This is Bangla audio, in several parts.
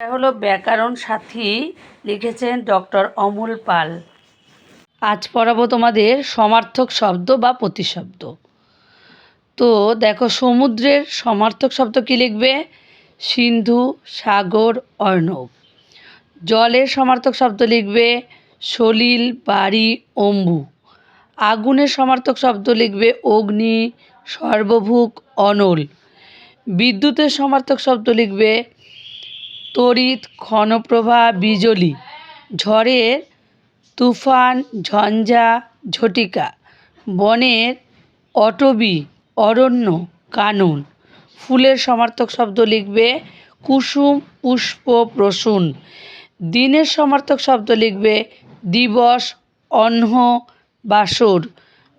এটা হলো ব্যাকরণ সাথী, লিখেছেন ডক্টর অমল পাল। আজ পড়াবো তোমাদের সমার্থক শব্দ বা প্রতিশব্দ। তো দেখো, সমুদ্রের সমার্থক শব্দ কী লিখবে? সিন্ধু, সাগর, অর্ণব। জলের সমার্থক শব্দ লিখবে সলিল, বাড়ি, অম্বু। আগুনের সমার্থক শব্দ লিখবে অগ্নি, সর্বভুক, অনল। বিদ্যুতের সমার্থক শব্দ লিখবে তড়িৎ ক্ষণপ্রভা বিজলি, ঝড়ের তুফান, ঝঞ্ঝা, ঝটিকা, বনের অটবি, অরণ্য, কানন। ফুলের সমার্থক শব্দ লিখবে কুসুম, পুষ্প, প্রসূন। দিনের সমার্থক শব্দ লিখবে দিবস, অহ্ন, বাসর।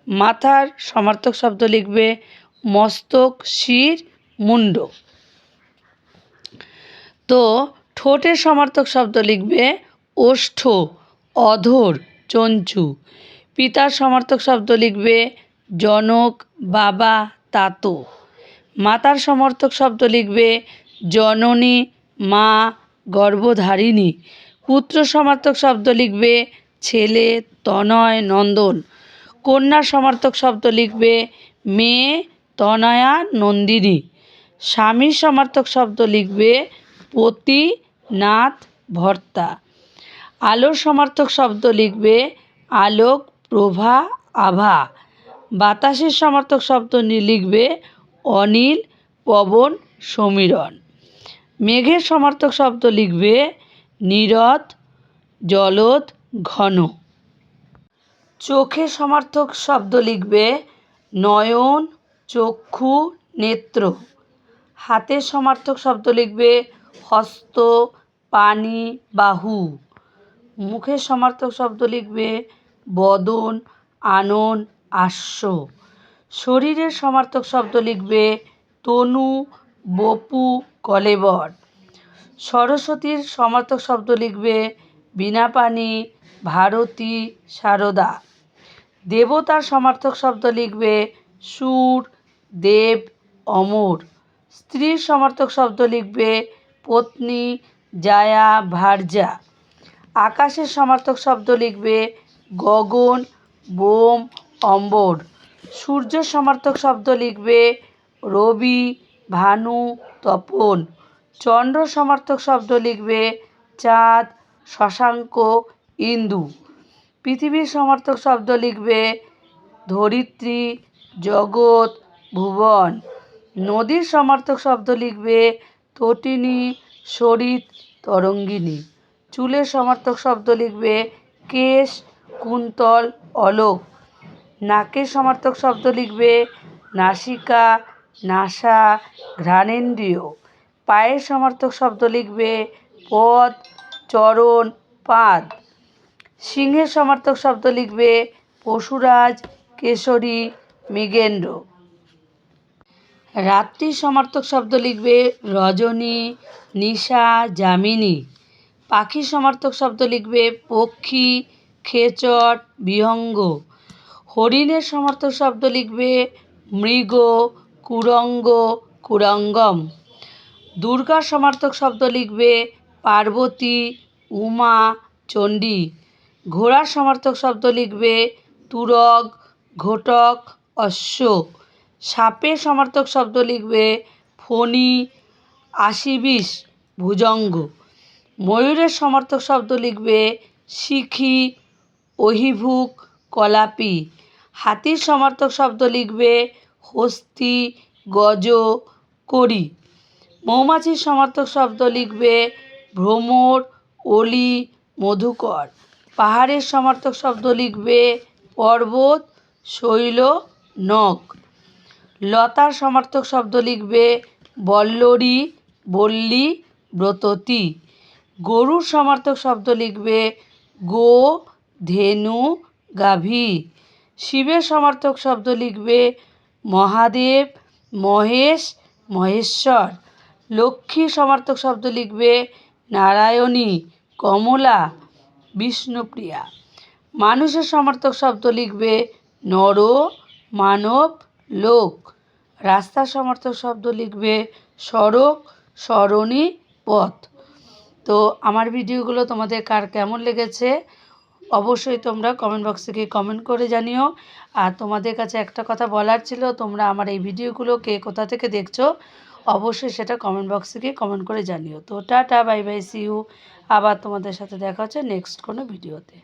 মাথার সমার্থক শব্দ লিখবে মস্তক, শির, মুন্ড। তো ঠোঁটের সমার্থক শব্দ লিখবে ওষ্ঠ, অধর, চঞ্চু। পিতার সমার্থক শব্দ লিখবে জনক, বাবা, তাতো। মাতার সমর্থক শব্দ লিখবে জননী, মা, গর্ভধারিণী। পুত্র সমার্থক শব্দ লিখবে ছেলে, তনয়, নন্দন। কন্যার সমার্থক শব্দ লিখবে মেয়ে, তনয়া, নন্দিনী। স্বামীর সমার্থক শব্দ লিখবে পতি নাথ ভর্তা। আলোর সমার্থক শব্দ লিখবে আলোক প্রভা আভা। বাতাসের সমার্থক শব্দ লিখবে অনিল পবন সমীরণ। মেঘের সমার্থক শব্দ লিখবে নীরদ জলদ ঘন। চোখের সমার্থক শব্দ লিখবে নয়ন চক্ষু নেত্র। হাতের সমার্থক শব্দ লিখবে হস্ত, পানি বাহু মুখের সমার্থক শব্দ লিখবে বদন, আনন আস্য শরীরের সমার্থক শব্দ লিখবে তনু, বপু, কলেবর। সরস্বতীর সমার্থক শব্দ লিখবে বীণাপাণি ভারতী, সারদা। দেবতার সমার্থক শব্দ লিখবে সুর, দেব, অমর। স্ত্রীর সমার্থক শব্দ লিখবে পত্নী জায়া ভার্যা। আকাশের সমার্থক শব্দ লিখবে গগন, বোম, অম্বর। সূর্য সমার্থক শব্দ লিখবে রবি, ভানু, তপন। চন্দ্র সমার্থক শব্দ লিখবে চাঁদ, শশাঙ্ক, ইন্দু। পৃথিবীর সমার্থক শব্দ লিখবে ধরিত্রী, জগৎ, ভুবন। নদীর সমার্থক শব্দ লিখবে তটিনী সরিত তরঙ্গিনী। চুলের সমার্থক শব্দ লিখবে কেশ, কুন্তল, অলোক। নাকের সমার্থক শব্দ লিখবে নাসিকা, নাসা, ঘ্রাণেন্দ্রিয়। পায়ের সমার্থক শব্দ লিখবে পদ চরণ, পাদ। সিংহের সমার্থক শব্দ লিখবে পশুরাজ, কেশরী, মৃগেন্দ্র। রাত্রির সমার্থক শব্দ লিখবে রজনী, নিশা, যামিনী। পাখির সমার্থক শব্দ লিখবে পক্ষী, খেচট, বিহঙ্গ। হরিণের সমার্থক শব্দ লিখবে মৃগ, কুরঙ্গ, কুরঙ্গম। দুর্গার সমার্থক শব্দ লিখবে পার্বতী, উমা, চণ্ডী। ঘোড়ার সমার্থক শব্দ লিখবে তুরগ, ঘটক, অশ্ব। সাপের সমার্থক শব্দ লিখবে ফণি আশিবিশ ভুজঙ্গ। ময়ূরের সমার্থক শব্দ লিখবে শিখি, অহিভুক, কলাপি। হাতির সমার্থক শব্দ লিখবে হস্তি, গজ করি মৌমাছির সমার্থক শব্দ লিখবে ভ্রমর, অলি, মধুকর। পাহাড়ের সমার্থক শব্দ লিখবে পর্বত, শৈল, নখ। লতার সমার্থক শব্দ লিখবে বল্লরী, বল্লী, ব্রততী। গরুর সমার্থক শব্দ লিখবে গো, ধেনু, গাভী। শিবের সমার্থক শব্দ লিখবে মহাদেব, মহেশ, মহেশ্বর। লক্ষ্মী সমার্থক শব্দ লিখবে নারায়ণী, কমলা, বিষ্ণুপ্রিয়া। মানুষের সমার্থক শব্দ লিখবে নর, মানব লোক। রাস্তার সমার্থক শব্দ লিখবে সড়ক, সরণি, পথ। তো আমার ভিডিওগুলো তোমাদের কার কেমন লেগেছে অবশ্যই তোমরা কমেন্ট বক্সে গিয়ে কমেন্ট করে জানিও। আর তোমাদের কাছে একটা কথা বলার ছিল, তোমরা আমার এই ভিডিওগুলো কে কোথা থেকে দেখছ অবশ্যই সেটা কমেন্ট বক্সে গিয়ে কমেন্ট করে জানিও। তো tata bye bye see you আবার তোমাদের সাথে দেখা হচ্ছে নেক্সট কোনো ভিডিওতে।